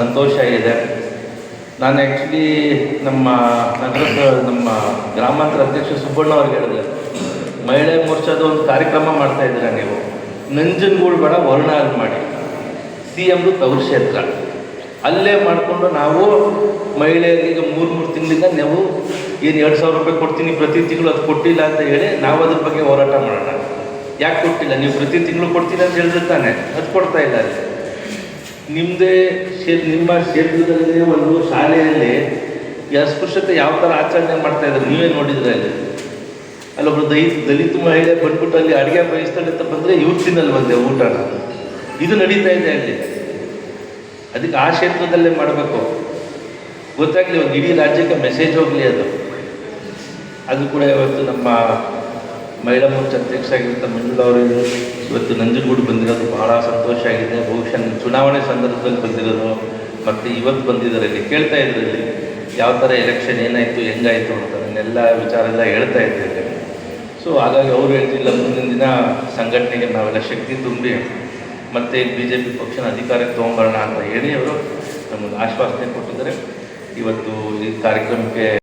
ಸಂತೋಷ ಇದೆ ನಾನು ಆ್ಯಕ್ಚುಲಿ ನಮ್ಮ ನಗರದ ನಮ್ಮ ಗ್ರಾಮಾಂತರ ಅಧ್ಯಕ್ಷ ಸುಬ್ಬಣ್ಣ ಅವ್ರಿಗೆ ಹೇಳಿದೆ, ಮಹಿಳೆ ಮೋರ್ಚಾದ ಒಂದು ಕಾರ್ಯಕ್ರಮ ಮಾಡ್ತಾ ಇದ್ದೀರಾ ನೀವು? ನಂಜನಗೂಡು ಬೇಡ ವರ್ಣಾಲ್ ಮಾಡಿ. ಸಿ ಎಮ್ದು ತವರು ಕ್ಷೇತ್ರ ಅಲ್ಲೇ ಮಾಡಿಕೊಂಡು ನಾವು ಮಹಿಳೆಯರಿಗೆ ಮೂರು ಮೂರು ತಿಂಗಳಿಂದ ನೀವು ಏನು ಎರಡು ಸಾವಿರ ರೂಪಾಯಿ ಕೊಡ್ತೀನಿ, ಪ್ರತಿ ತಿಂಗಳು ಅದು ಕೊಟ್ಟಿಲ್ಲ ಅಂತ ಹೇಳಿ ನಾವು ಅದ್ರ ಬಗ್ಗೆ ಹೋರಾಟ ಮಾಡೋಣ. ಯಾಕೆ ಕೊಟ್ಟಿಲ್ಲ ನೀವು ಪ್ರತಿ ತಿಂಗಳು ಕೊಡ್ತೀರಿ ಅಂತ ಹೇಳಿದ್ರೆ ತಾನೆ. ಅದು ಕೊಡ್ತಾ ಇಲ್ಲ ಅಲ್ಲಿ ನಿಮ್ಮದೇ ಕ್ಷೇತ್ರ ನಿಮ್ಮ ಕ್ಷೇತ್ರದಲ್ಲಿ ಒಂದು ಶಾಲೆಯಲ್ಲಿ ಈ ಅಸ್ಪೃಶ್ಯತೆ ಯಾವ ಥರ ಆಚರಣೆ ಮಾಡ್ತಾ ಇದ್ದಾರೆ ನೀವೇ ನೋಡಿದ್ರೆ ಅಲ್ಲಿ. ಅಲ್ಲೊಬ್ರು ದೈ ದಲಿತ ಮಹಿಳೆ ಬಂದ್ಬಿಟ್ಟು ಅಲ್ಲಿ ಅಡುಗೆ ಬಯಸ್ತಾಳೆ ಅಂತ ಬಂದರೆ ಇವ್ರು ತಿನ್ನಲ್ ಬಂದೆ ಊಟ. ಇದು ನಡೀತಾ ಇದೆ ಅಲ್ಲಿ. ಅದಕ್ಕೆ ಆ ಕ್ಷೇತ್ರದಲ್ಲೇ ಮಾಡಬೇಕು. ಗೊತ್ತಾಗಲಿ, ಒಂದು ಇಡೀ ರಾಜ್ಯಕ್ಕೆ ಮೆಸೇಜ್ ಹೋಗಲಿ ಅದು. ಅದು ಕೂಡ ಇವತ್ತು ನಮ್ಮ ಮಹಿಳಾ ಮೋರ್ಚಾ ಆಗಿರುವಂಥ ಮಂಜುಳವರು ಇವತ್ತು ನಂಜನಗೂಡು ಬಂದಿರೋದು ಬಹಳ ಸಂತೋಷ ಆಗಿದೆ. ಬಹುಶಃ ಚುನಾವಣೆ ಸಂದರ್ಭದಲ್ಲಿ ಬಂದಿರೋದು ಮತ್ತು ಇವತ್ತು ಬಂದಿದ್ದಾರೆ ಇಲ್ಲಿ ಕೇಳ್ತಾ ಇದ್ರು ಇಲ್ಲಿ. ಯಾವ ಥರ ಎಲೆಕ್ಷನ್ ಏನಾಯಿತು, ಹೆಂಗಾಯಿತು ಅಂತ ನನ್ನೆಲ್ಲ ವಿಚಾರ ಎಲ್ಲ ಹೇಳ್ತಾ ಇದ್ದೇನೆ ಸೊ ಹಾಗಾಗಿ ಅವರು ಹೇಳ್ತಿಲ್ಲ, ಮುಂದಿನ ದಿನ ಸಂಘಟನೆಗೆ ನಾವೆಲ್ಲ ಶಕ್ತಿ ತುಂಬಿ ಮತ್ತೆ ಬಿ ಜೆ ಪಿ ಪಕ್ಷನ ಅಧಿಕಾರಕ್ಕೆ ತೊಗೊಂಬರೋಣ ಅಂತ ಹೇಳಿ ಅವರು ನಮಗೆ ಆಶ್ವಾಸನೆ ಕೊಟ್ಟಿದ್ದಾರೆ. ಇವತ್ತು ಈ ಕಾರ್ಯಕ್ರಮಕ್ಕೆ